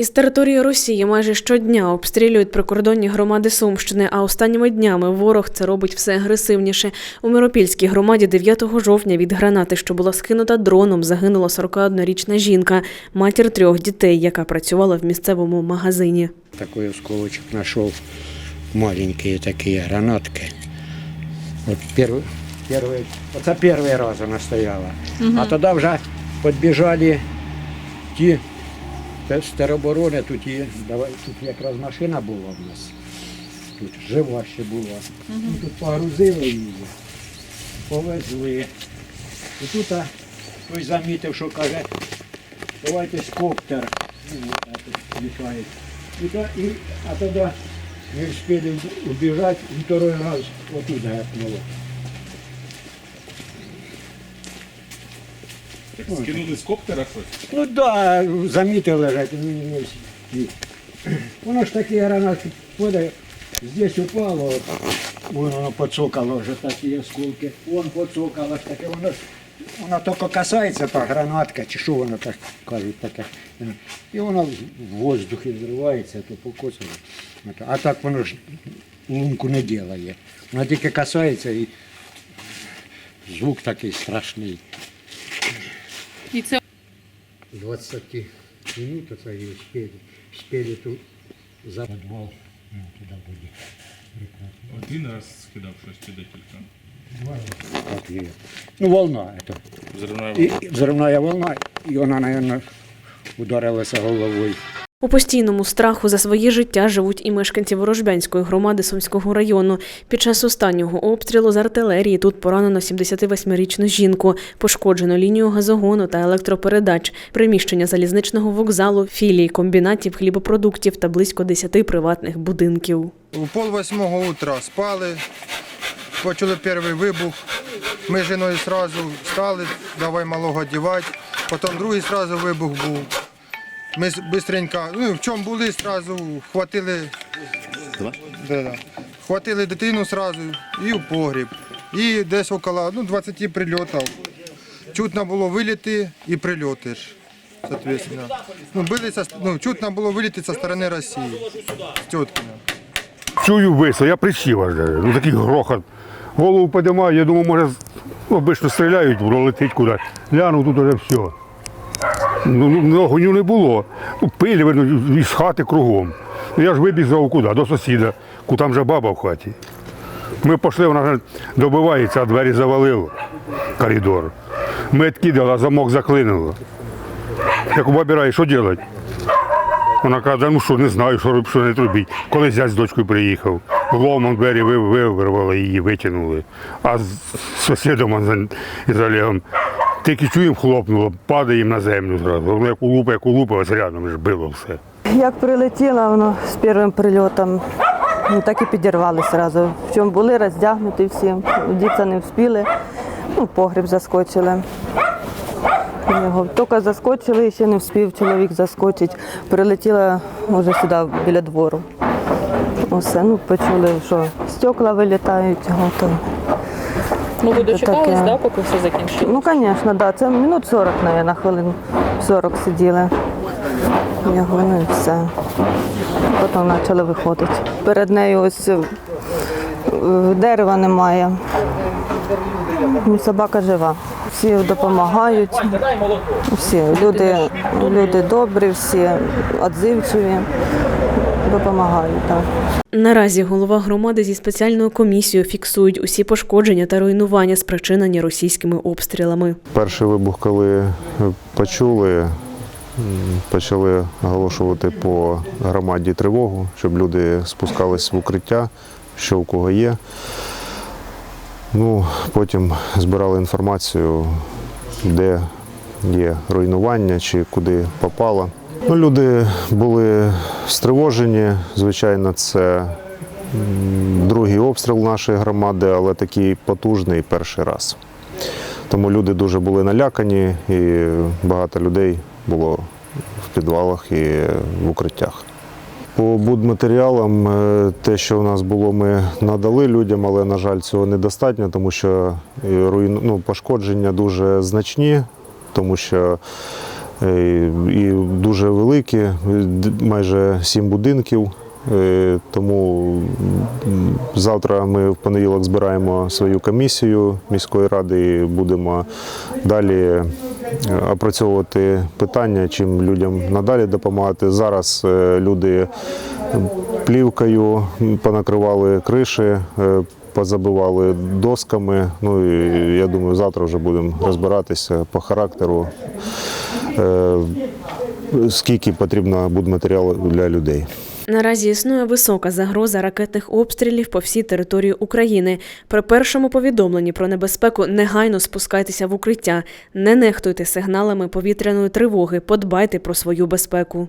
Із території Росії майже щодня обстрілюють прикордонні громади Сумщини, а останніми днями ворог це робить все агресивніше. У Миропільській громаді 9 жовтня від гранати, що була скинута дроном, загинула 41-річна жінка, матір трьох дітей, яка працювала в місцевому магазині. Такой осколочек нашел, маленькие такие гранатки. Вот первый, первый, это первый раз она стояла. А тогда вже підбіжали ті те- з тероборони, тут, є, давай, тут якраз машина була в нас. Тут жива ще була. Ну, Тут погрузили її, повезли. І тут а, той замітив, що каже, давайте коптер. Ну, так то- и, а тогда не успели убежать, и второй раз туда гепнуло. Скинули з коптера щось? Ну да, замітили лежать. ну, не всі. Воно ж такі гранати падає, здесь упало, воно поцокало вже такі осколки. Вон поцокало ж таке, воно ж воно тільки касається та гранатка, чи що воно так кажуть таке. І воно в воздухі зривається, то покосило. А так воно ж лунку не ділає. Воно тільки касається і звук такий страшний. І це 20 минут это і успели. Успели тут за подвал. Ну, туда буде. Один раз скидав щось чи декілька. Так є. Ну, волна это. Взривна І, і взривна волна, і вона, наверное, ударилася головою. У постійному страху за своє життя живуть і мешканці Ворожбянської громади Сумського району. Під час останнього обстрілу з артилерії тут поранено 78-річну жінку, пошкоджено лінію газогону та електропередач, приміщення залізничного вокзалу, філії комбінатів хлібопродуктів та близько 10 приватних будинків. У пол восьмого утра спали, почули перший вибух. Ми з жіною одразу встали, давай малого одягати. Потім другий одразу вибух був. Ми швидко, ну в чому були, одразу хватили, Да, да. хватили дитину одразу і в погріб. І десь около ну, 20 прильотів. Чутно було виліти і прильоти ж. Соответственно. Ну, билися, ну, чутно було виліти зі сторони Росії, з Тьоткіна. Чую висо, я присів аж. Ну такий грохот. Голову підіймаю, я думаю, може, ну, обично стріляють, воно летить кудись. Гляну, тут уже все. Ну, ну, ну, огню не було. Ну, пилі видно, із хати кругом. Ну, я ж вибіжав куди? До сусіда, там же баба в хаті. Ми пішли, вона добивається, а двері завалило. Коридор. Ми відкидали, а замок заклинило. Я обираю, що робити? Вона каже, ну що, не знаю, що, роб- що не робіть. Коли зять з дочкою приїхав, ломом двері ви- ви- вирвали її, витягнули. А з сусідом за- Олегом тільки чуємо, хлопнуло, падаємо на землю зразу. Як улупа, як улупа, ось рядом ж било все. Як прилетіла воно з першим прильотом, ну, так і підірвали одразу. В чому були роздягнуті всі, діти не вспіли, ну, погріб заскочили. Його тільки заскочили, і ще не вспів чоловік заскочить. Прилетіла вже сюди біля двору. Усе, ну, почули, що стекла вилітають. То... ну ви дочекались, таке. да, поки все закінчилось? Ну, звісно, да. Це минут 40, мабуть, хвилин 40 сиділи. Його, ну і все. Потім почали виходити. Перед нею ось е, дерева немає. Ну, Собака жива. Всі допомагають. Всі люди, люди добрі, всі відзивчиві. Допомагають. Так. Наразі голова громади зі спеціальною комісією фіксують усі пошкодження та руйнування, спричинені російськими обстрілами. Перший вибух, коли почули, почали оголошувати по громаді тривогу, щоб люди спускались в укриття, що у кого є. Ну, потім збирали інформацію, де є руйнування чи куди попало. Ну, люди були стривожені. Звичайно, це другий обстріл нашої громади, але такий потужний перший раз. Тому люди дуже були налякані, і багато людей було в підвалах і в укриттях. По будматеріалам, е, те, що у нас було, ми надали людям, але, на жаль, цього недостатньо, тому що ну, пошкодження дуже значні, тому що і дуже великі, е, майже сім будинків. Е, Тому завтра ми в понеділок збираємо свою комісію міської ради і будемо далі е, опрацьовувати питання, чим людям надалі допомагати. Зараз е, люди плівкою понакривали криші, е, позабивали досками. Ну і я думаю, завтра вже будемо розбиратися по характеру, е, скільки потрібно будматеріалу для людей. Наразі існує висока загроза ракетних обстрілів по всій території України. При першому повідомленні про небезпеку негайно спускайтеся в укриття, не нехтуйте сигналами повітряної тривоги, подбайте про свою безпеку.